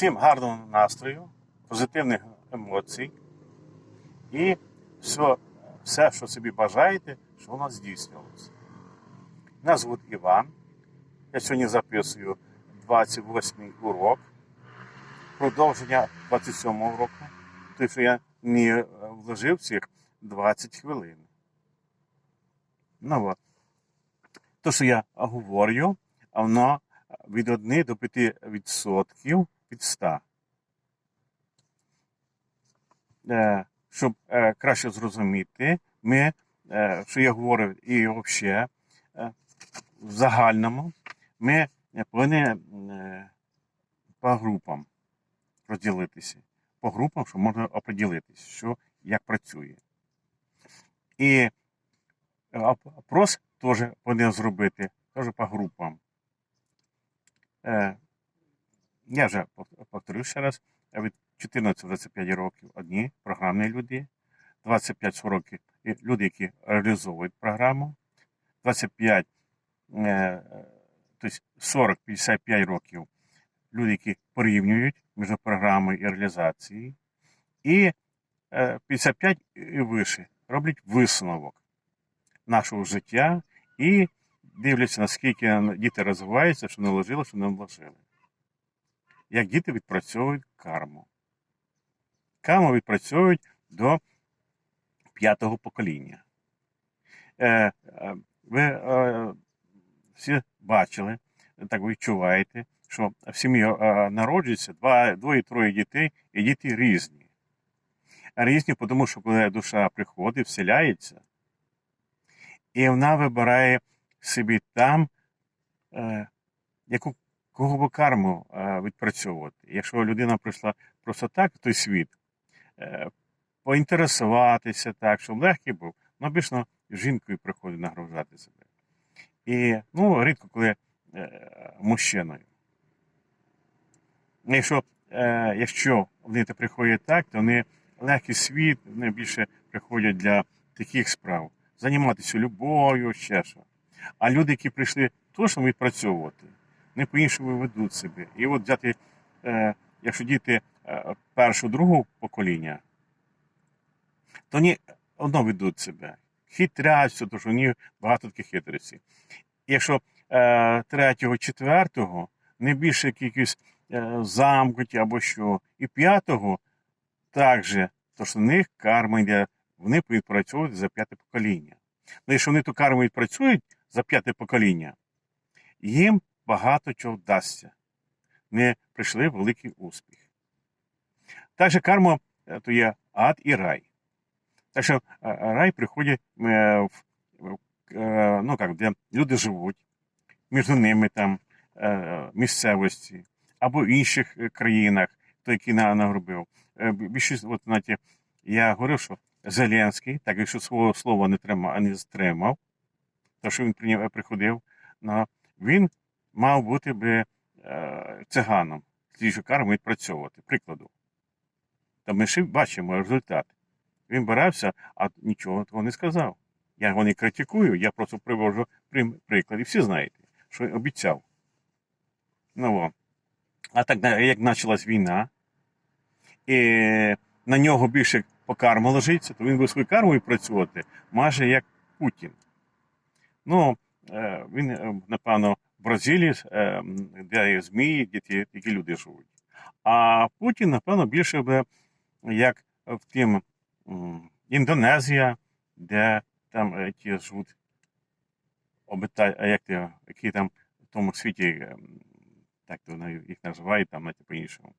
Всім гарного настрою, позитивних емоцій і все, все, що собі бажаєте, що нас здійснювалося. Мене звуть Іван. Я сьогодні записую 28-й урок, продовження 27-го року, тому що я не вложив цих 20 хвилин. Ну от. То, що я говорю, воно від 1 до 5 відсотків від 100. Е, Щоб е, краще зрозуміти, ми, е, що я говорю і взагалі в загальному, ми повинні по групам розділитися. По групам, щоб можна оприділитися, що як працює. І опрос теж повинен зробити теж по групам. Е, я вже пов- повторю ще раз, від 14-25 років одні програмні люди, 25-40 років люди, які реалізовують програму, 25, е, е, тобто 40-55 років люди, які порівнюють між програмою і реалізацією, і е, 55 і вище роблять висновок нашого життя і дивляться, наскільки діти розвиваються, що наложили, що не вложили. Як діти відпрацьовують карму. Карму відпрацьовують до п'ятого покоління. Е, е, ви е, всі бачили, так відчуваєте, що в сім'ї е, народжується двоє-троє дітей, і діти різні. Різні, тому що коли душа приходить, вселяється, і вона вибирає собі там, е, яку кого би карму е, відпрацьовувати. Якщо людина прийшла просто так в той світ, е, поінтересуватися так, щоб легкий був, ну обично жінкою приходить нагружати себе. І ну, рідко коли е, мужчиною. Якщо, якщо вони приходять так, то вони легкий світ, вони більше приходять для таких справ. Займатися любов'ю, ще що. А люди, які прийшли точно відпрацьовувати, не по-іншому ведуть себе. І от взяти, е, якщо діти е, першого, другого покоління, то вони одно ведуть себе. Хитряться, тому що вони багато таких хитростей. Якщо е, третього, четвертого, не більше якісь е, замкнуті або що, і п'ятого, також, то що в них карма йде, вони відпрацьовують за п'яте покоління. Ну, якщо вони ту карму відпрацюють за п'яте покоління, їм багато чого вдасться. Не прийшли великий успіх. Також карма е, то є ад і рай. Так що е, рай приходить е, в, е, ну, як, де люди живуть, між ними там місцевості або в інших країнах, то які на- нагробив. Більшість, от, знаєте, я говорив, що Зеленський, так якщо свого слова не тримав, не стримав, то що він приходив, він мав бути би е, циганом, слідчу карму відпрацьовувати. Прикладу. Та ми ще бачимо результат. Він борався, а нічого того не сказав. Я його не критикую, я просто привожу приклад. І всі знаєте, що обіцяв. Ну, о. А так, як почалась війна, і на нього більше по карму ложиться, то він буде свою карму відпрацьовувати майже як Путін. Ну, е, він, е, напевно, в Бразилії, е, де є змії, де ті, які люди живуть. А Путін, напевно, більше би як в тим Індонезія, де там е, ті живуть обита, як ти, які там в тому світі, е, так то їх називають там на по-іншому.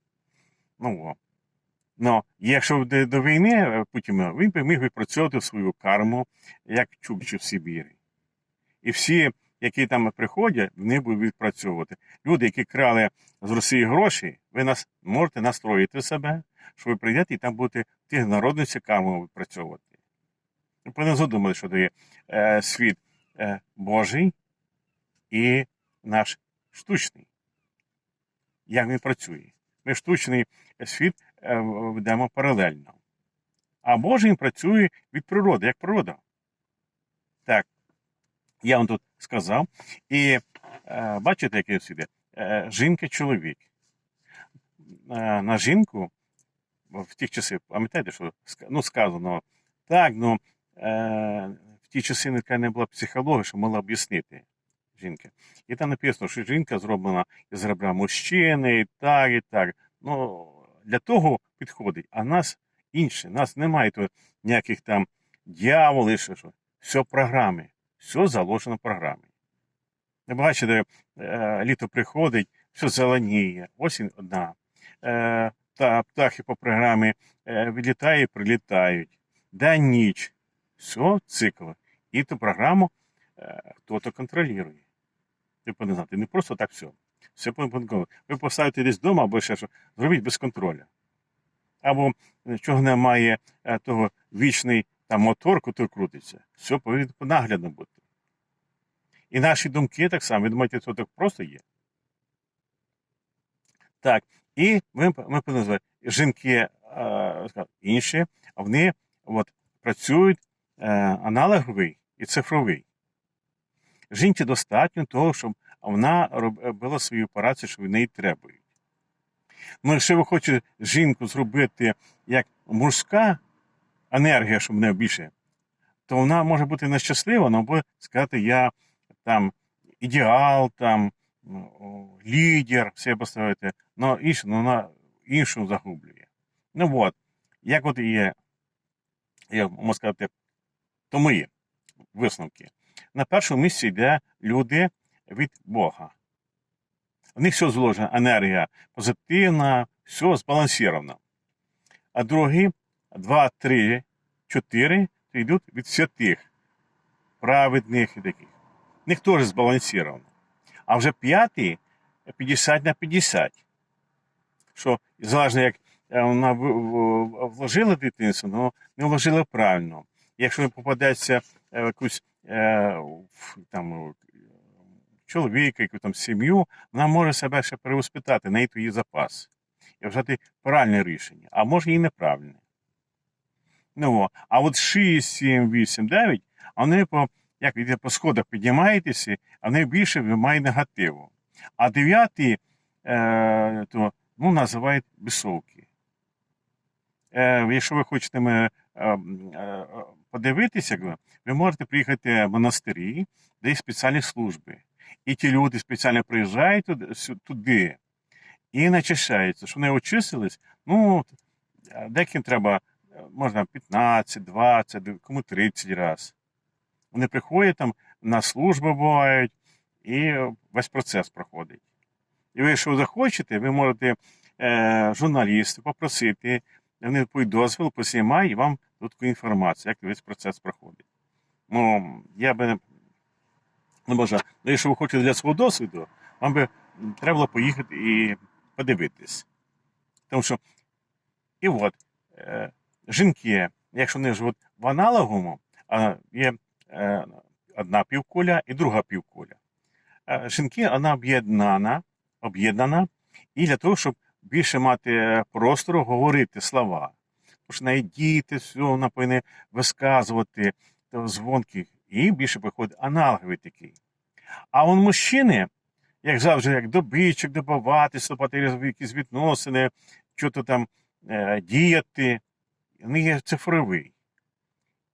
Ну, о. Ну, якщо до, до війни е, Путін, він би міг відпрацьовувати свою карму, як Чукчі в Сибірі. І всі, які там приходять, вони будуть відпрацьовувати. Люди, які крали з Росії гроші, ви нас можете настроїти себе, що ви прийдете і там будете тих народності відпрацьовувати. Ви повинні задумати, що є е, світ е, Божий і наш штучний. Як він працює? Ми штучний світ е, ведемо паралельно. А Божий працює від природи, як природа. Так, я вам тут сказав. І е, бачите, який світ? Е, жінка, чоловік. е, на жінку в ті часи, пам'ятаєте, що ну, сказано, так, ну е, в ті часи не не була психологія, що могла об'яснити жінка. І там написано, що жінка зроблена із ребра мужчини, і так, і так. Ну, для того підходить, а нас інше, нас немає тут ніяких там дьяволів, що, все в програмі, все заложено в програмі. Бачите, е, літо приходить, все зеленіє, осінь одна. Е, та птахи по програмі е, відлітають, прилітають. День ніч. Все, цикл. І ту програму хто-то контролює. Ви повинні знати, не просто так все. Все по контролю. Ви поставите десь вдома або ще що, зробіть без контролю. Або чого немає того вічний там мотор, який крутиться. Все повинно наглядно бути. І наші думки так само. Ви думаєте, це так просто є? Так. І ми, ми назвали жінки е, інші, а вони от, працюють е, аналоговий і цифровий. Жінці достатньо того, щоб вона робила свою операцію, що в неї требують. Ну, якщо ви хочете жінку зробити як мужська енергія, щоб в неї більше, то вона може бути нещаслива, але буде сказати, я там ідеал, там ну, лідер, все поставити, але ну, вона іншу загублює. Ну от, як от є, я можу сказати, то мої висновки. На першому місці йде люди від Бога. У них все зложено, енергія позитивна, все збалансовано. А другі, два, три, чотири, то йдуть від святих, праведних і таких. В них теж збалансовано. А вже п'ятий 50 на 50. Що залежно, як е, вона вложила дитинство, але не вложила правильно. Якщо попадеться е, в якусь е, там, е, чоловіка, яку там сім'ю, вона може себе ще перевоспитати, в неї є запас. І вважати правильне рішення, а може і неправильне. Ну, а от 6, 7, 8, 9, вони по, як ви по сходах піднімаєтеся, вони більше має негативу. А дев'ятий, е, то ну, називають бісовки. Е, якщо ви хочете мене е, е, подивитися, ви можете приїхати в монастирі, де є спеціальні служби. І ті люди спеціально приїжджають туди, і начищаються, що вони очистились. Ну, е, деким треба, можна 15, 20, кому 30 разів. Вони приходять там на службу бувають, і весь процес проходить. І ви, якщо захочете, ви можете е, журналістів попросити, вони по дозвіл посімають і вам таку інформацію, як весь процес проходить. Ну, я би не можу. Ну, якщо ви хочете для свого досвіду, вам би треба було поїхати і подивитись. Тому що, і от, е, жінки, якщо вони живуть в аналоговому, а є е, одна півкуля і друга півкуля. Е, жінки, вона об'єднана, об'єднана, і для того, щоб більше мати простору говорити слова. Тому що навіть діти, вона повинна висказувати дзвонки, і більше приходить аналоговий такий. А он мужчини, як завжди, як добичок, добивати, вступати в якісь відносини, що то там е, діяти, вони є цифровий.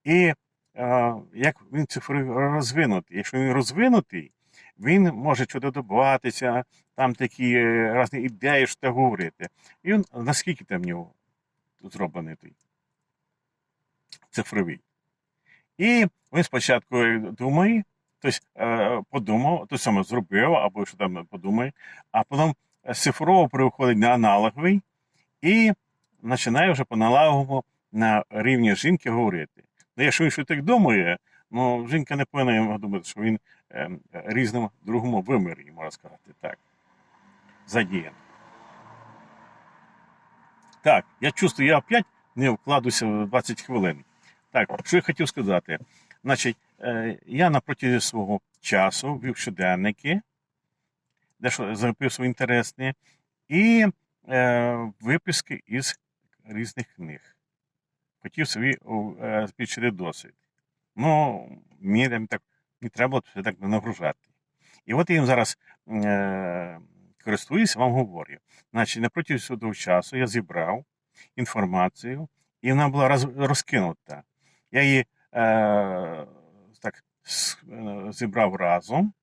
І е, як він цифровий розвинутий? Якщо він розвинутий, він може щось добиватися, там такі е, різні ідеї, що говорити. І він наскільки там в нього зроблений той цифровий. І він спочатку думає, тобто е, подумав, то саме зробив, або що там подумає, а потім цифрово переходить на аналоговий і починає вже по аналоговому на рівні жінки говорити. Ну, якщо він щось так думає, ну жінка не повинна думати, що він е, різному другому вимірі, можна сказати так. Задіян. Так, я чувствую, я опять не вкладуся в 20 хвилин. Так, що я хотів сказати. Значить, е, я на протязі свого часу вів щоденники, дещо записував інтересні, і е, виписки із різних книг. Хотів собі е, збільшити досвід. Ну, мені так не треба так нагружати. І от я їм зараз е, користуюсь, вам говорю. Значить, напроти цього часу я зібрав інформацію, і вона була роз, розкинута. Я її е, так е, зібрав разом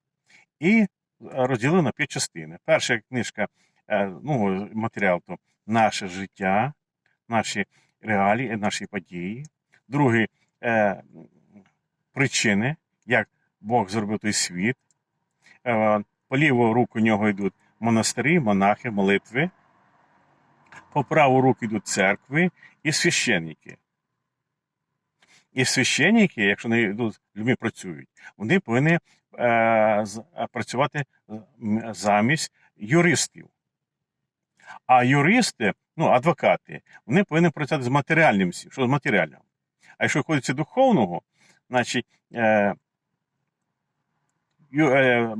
і розділив на п'ять частин. Перша книжка, е, ну, матеріал то наше життя, наші реалії, наші події. Другий е, причини, як Бог зробив той світ. Е, по ліву руку нього йдуть монастирі, монахи, молитви. По праву руку йдуть церкви і священники. І священники, якщо вони йдуть, людьми працюють, вони повинні е, е, працювати замість юристів. А юристи, ну, адвокати, вони повинні працювати з матеріальним що з матеріальним. А якщо ходиться духовного, значить е, е,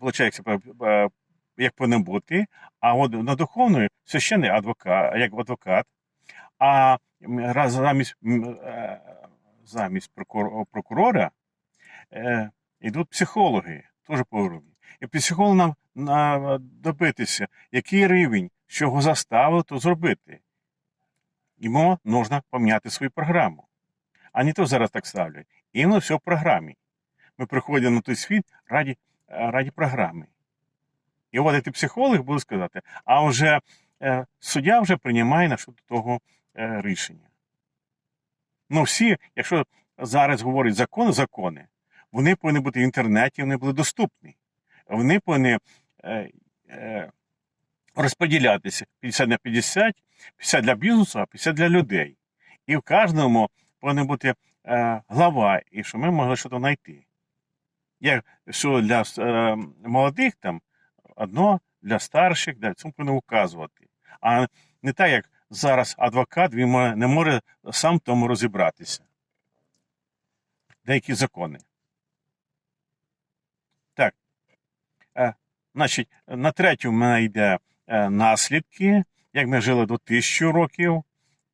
виходить, е, як повинно бути, а от на духовною священний адвокат, як адвокат, а раз замість, е, замість прокур- прокурора е, йдуть психологи, теж по уровні. І психолог нам добитися, який рівень, що його заставив то зробити. Йому потрібно поміняти свою програму. А не то зараз так ставлять. І все в програмі. Ми приходимо на той світ раді, е, раді програми. І от цей психолог буде сказати, а вже е, суддя вже приймає на щодо того е, рішення. Ну, всі, якщо зараз говорять закони, закони, вони повинні бути в інтернеті, вони були доступні. Вони повинні е, е, розподілятися 50 на 50, 50 для бізнесу, а 50 для людей. І в кожному повинна бути е, глава, і що ми могли щось знайти. Як що для е, молодих там одно, для старших, для цьому повинно указувати. А не так, як зараз адвокат він не може сам в тому розібратися. Деякі закони. Так. Е, значить, на третю в мене йде наслідки, як ми жили до тисячі років,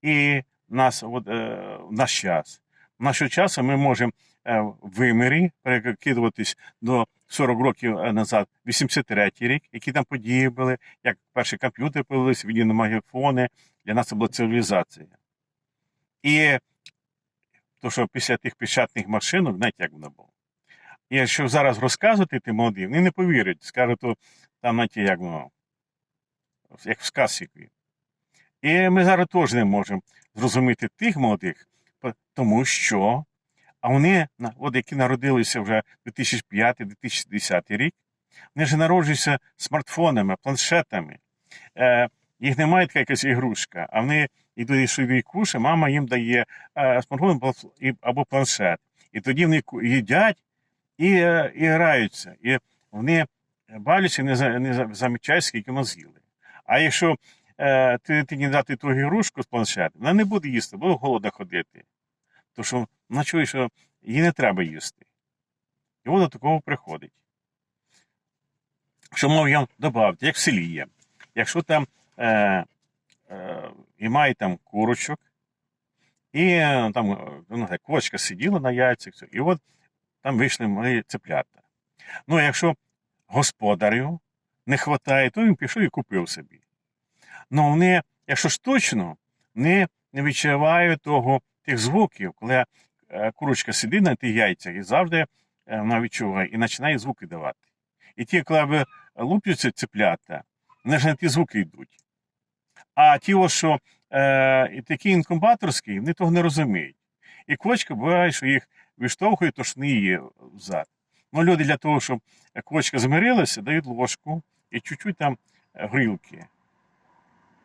і нас, от, е, наш час. В наш час ми можемо е, в вимірі перекидуватись до 40 років е, назад, 83 рік, які там події були, як перші комп'ютери появилися, відеомагнітофони, для нас це була цивілізація. І то, що після тих печатних машинок, знаєте, як воно було. І якщо зараз розказувати тим молодим, вони не повірять, скажуть, то там, знаєте, як воно, як в сказці. І ми зараз теж не можемо зрозуміти тих молодих, тому що а вони, от які народилися вже 2005-2010 рік, вони ж народжуються смартфонами, планшетами. Е, їх немає така якась ігрушка, а вони йдуть собі кушать, мама їм дає е, смартфон або- планшет. І тоді вони їдять і, е, і граються. І вони бавляться, не, не за- замічають, скільки вони з'їли. А якщо е, ти, ти не дати ту ігрушку з планшетом, вона не буде їсти, буде голодна ходити. Тому що вона чує, що їй не треба їсти. І от до такого приходить. Що мов я додати, як в селі є. Якщо там е, е, і має там курочок, і е, там е, ну, так, квочка сиділа на яйцях, і от там вийшли мої цеплята. Ну, якщо господарю не вистачає, то він пішов і купив собі. Ну, вони, якщо ж точно, вони не відчувають того, тих звуків, коли е, курочка сидить на тих яйцях і завжди е, вона відчуває і починає звуки давати. І ті, коли ви лупляться цеплята, вони ж на ті звуки йдуть. А ті, що е, і такі інкубаторські, вони того не розуміють. І квочка буває, що їх виштовхують, то ж не її взад. Ну, люди для того, щоб квочка змирилася, дають ложку і чуть-чуть там е, грілки.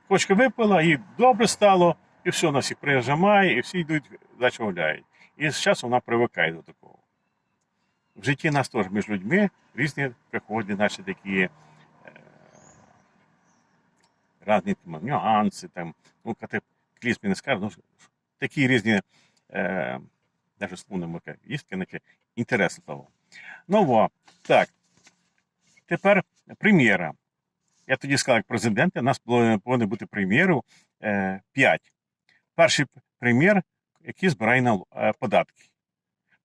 Квочка випила, і добре стало, і все, вона всіх прижимає, і всі йдуть, далі гуляють. І з часом вона привикає до такого. В житті нас теж між людьми різні приходять наші такі е, різні там, нюанси, там, ну, катаклізми не скажу, ну, такі різні, е, навіть словно є таке інтереси того. Ну, во, так. Тепер прем'єра. Я тоді сказав, як президент, у нас повинно бути прем'єрів е, 5. Перший прем'єр, який збирає е, податки.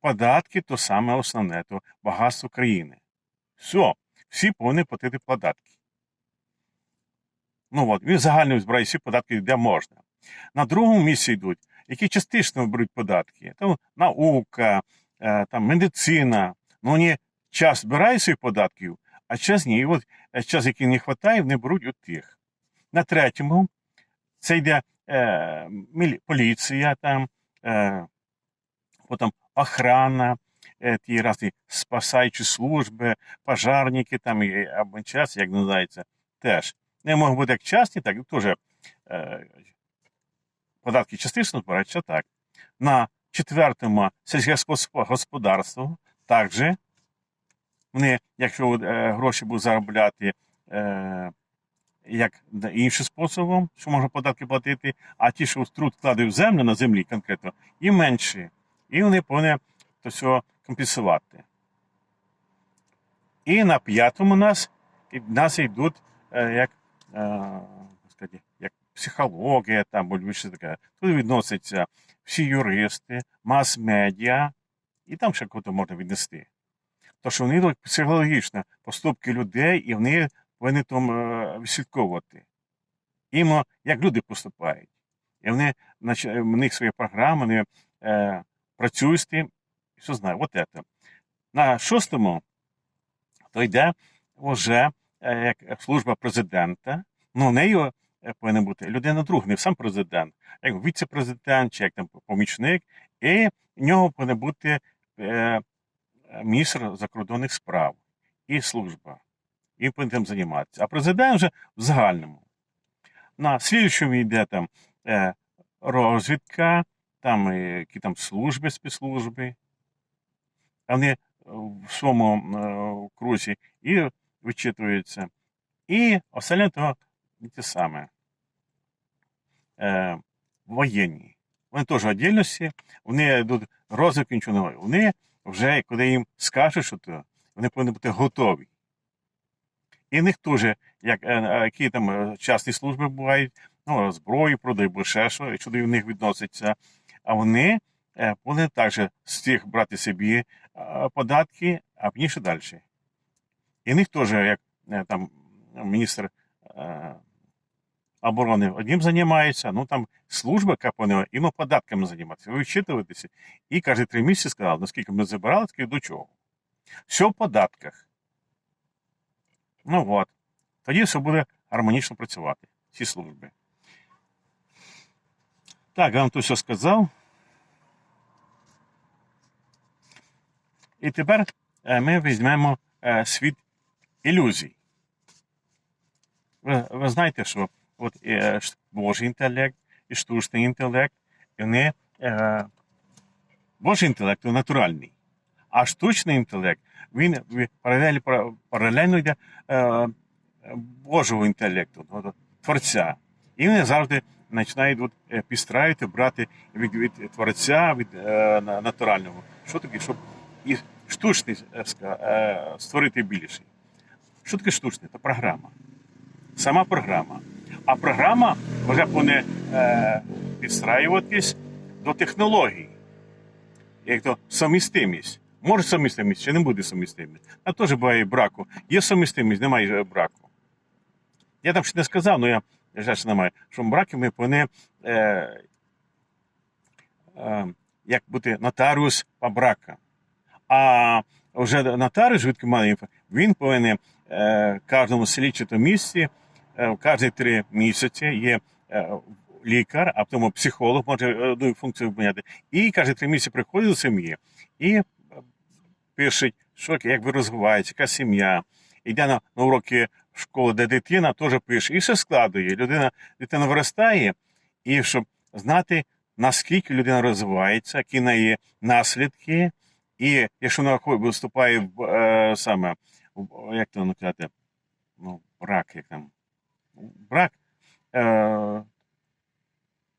Податки то саме основне, то багатство країни. Все, всі повинні платити податки. Ну от, він загально збирає всі податки, де можна. На другому місці йдуть, які частично беруть податки. Там наука, е, там медицина. Ну, вони час збирають своїх податків, а час ні. І от е, час, який не вистачає, вони беруть у тих. На третьому це йде е, поліція, там, е, потім охрана, е, ті різні спасаючі служби, пожарники там, і, час, як називається, теж. Не можуть бути як частні, так і теж е, податки частично збираються так. На четвертому сільськогосподарство також вони, якщо е, гроші будуть заробляти е, як іншим способом, що можна податки платити, а ті, що труд вкладають в землю на землі конкретно, і менші. І вони повинні то все компенсувати. І на п'ятому нас, нас йдуть е, як, як психологія, там, або більше таке. Тут відносяться всі юристи, мас-медіа, і там ще кого-то можна віднести. То що вони психологічно поступки людей, і вони повинні там е, відслідковувати. Іменно як люди поступають. І вони, в них свої програми, вони е, працюють з тим, і все знають. От це. На шостому то йде вже е, як служба президента. Ну, в неї е, повинна бути людина друга, не сам президент, а як віце-президент чи як там помічник, і в нього повинен бути е, міністр закордонних справ і служба. І повинен займатися. А президент вже в загальному. На слідчому йде там е, розвідка, там е, які там служби, спецслужби. Вони е, в своєму крузі і вичитуються. І остальне то те саме. Воєнні. Вони теж в віддільності, вони йдуть розвиток нічого не. Вони вже, коли їм скажуть, що то, вони повинні бути готові. І в них теж, як, е, е, які там е, частні служби бувають, ну, зброю продають, або ще що, якщо до них відноситься. А вони повинні також з цих брати собі податки, а пізніше далі. І в них теж, як там міністр оборони одним займається, ну там служба, яка повинна іменно податками займатися, ви вчитуватися. І кожні три місяці сказали, наскільки ми забирали, скільки до чого. Все в податках. Ну от. Тоді все буде гармонічно працювати, ці служби. Так, я вам тут все сказав. І тепер е, ми візьмемо е, світ ілюзій. Ви, ви знаєте, що от е, Божий інтелект і штучний інтелект, і вони Божий інтелект він натуральний, а штучний інтелект він паралель, пара- паралельно йде е, Божого інтелекту, тобто Творця. І вони завжди починають от, підстраювати, брати від, від Творця, від е, натурального. Що таке, щоб і штучний е, створити більший. Що таке штучне? Це програма. Сама програма. А програма вже повинна е, підстраюватись до технологій. Як то самістимість. Може самістимість, чи не буде самістимість. А теж буває браку. Є самістимість, немає браку. Я там ще не сказав, але я, жаль, що немає, що браки ми повинні е, е, як бути нотаріус по бракам. А вже нотаріус, звідки має він повинен е, кожному слідчому місці е, в кожні три місяці є е, лікар, а потім психолог може одну функцію виконати. І кожні три місяці приходить до сім'ї і е, пишуть, що як ви розвиваєтеся, яка сім'я. Йде на, на уроки школи, де дитина теж пише, і все складує. Людина, дитина виростає, і щоб знати, наскільки людина розвивається, які неї наслідки, і якщо вона виступає в е, саме, в- як то наказати, ну, брак, як там, брак, е,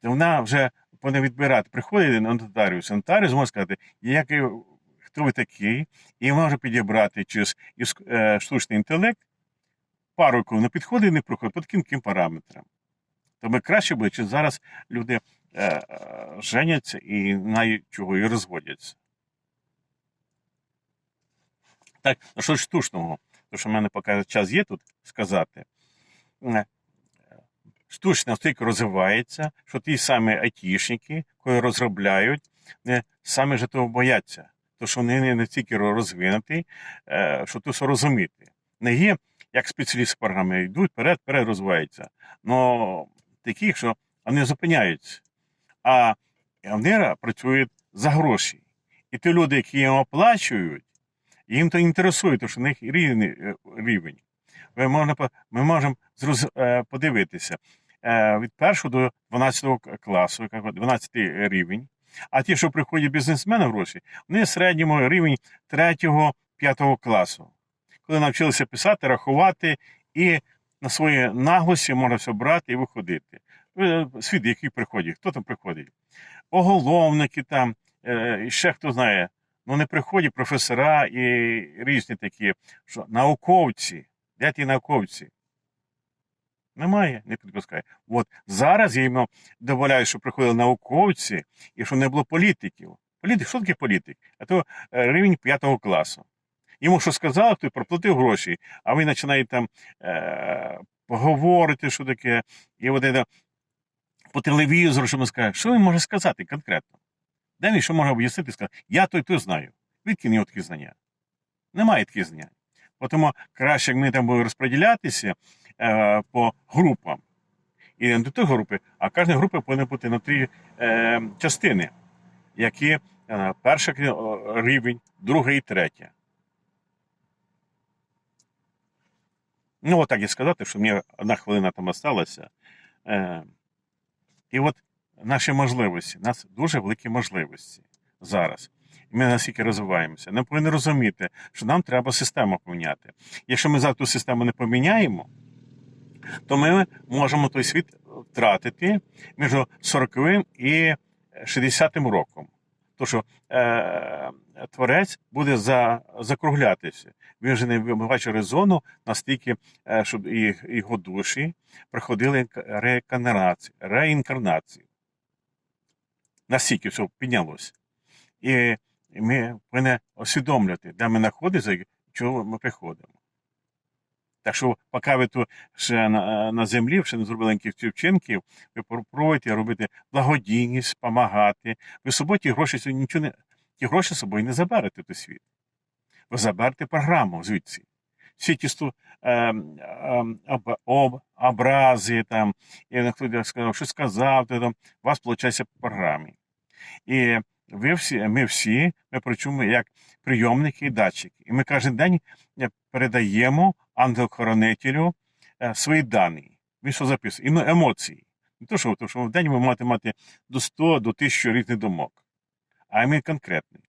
то вона вже повинна відбирати. Приходить на нотаріус, нотаріус може сказати, як, хто ви такий, і може підібрати через е, штучний інтелект пару, яку не підходить, не проходить, по таким таким параметрам. Тому краще буде, чи зараз люди е, е, женяться і навіть чого і розводяться. Так, що штучного, тому що в мене поки час є тут сказати. Е, штучно настільки розвивається, що ті самі айтішники, коли розробляють, не саме ж того бояться. Тому що вони не настільки розвинуті, е, що то все розуміти. Не є, як спеціалісти програми йдуть вперед, вперед розвиваються. Но такі, що вони зупиняються. А вони працюють за гроші. І ті люди, які їм оплачують, їм то інтересує, тому що в них е, рівень. Ви можна, ми можемо е, подивитися е, від 1 до 12 класу, 12 рівень. А ті, що приходять бізнесмени гроші, вони в середньому рівень 3-5 класу. Коли навчилися писати, рахувати і на своїй наглості можна все брати і виходити. Ви- Світ, який приходить, хто там приходить? Оголовники там, е, і ще хто знає. Ну не приходять професора і різні такі, що науковці. Де ті науковці? Немає, не підпускає. От зараз я йому доволяю, що приходили науковці і що не було політиків. Політик, що таке політик? А то е, рівень п'ятого класу. Йому що сказали, хто проплатив гроші, а він починає там е, поговорити, що таке, і от це, по телевізору, що він скаже, що він може сказати конкретно? Де він що може об'яснити, сказати, я той то знаю. Відки в нього такі знання? Немає таких знань. Тому краще, ми там будемо розподілятися е, по групам. І не до тої групи, а кожна група повинна бути на три е, частини, які е, перший рівень, другий і третя. Ну, отак і сказати, що мені одна хвилина там осталася. Е, і от наші можливості, у нас дуже великі можливості зараз. І ми наскільки розвиваємося. Ми повинні розуміти, що нам треба систему поміняти. Якщо ми ту систему не поміняємо, то ми можемо той світ втратити між 40 і 60 роком. Тому що е, творець буде за, закруглятися. Він вже не бачить резону настільки, е, щоб і, його душі проходили реінкарнацію, реінкарнацію. Настільки все піднялося. І ми повинні усвідомлювати, де ми знаходимося, чого ми приходимо. Так що, поки ви тут ще на, на землі, ще не зробили ніяких вчинків, ви попробуйте робити благодійність, допомагати. Ви з собою ті гроші нічого не ті гроші з собою не заберете той світ. Ви заберете програму звідси. Всі ті сту, е, е, об, об, образи, там, і хтось сказав, що сказав, то там, у вас виходить по програмі. І ви всі, ми всі ми працюємо як прийомники і датчики. І ми кожен день е, передаємо ангел-хоронителю е, свої дані. Він що записує? І емоції. Не то, що, то, що в день ви маєте мати до 100 до 1000 різних думок, а ми конкретні.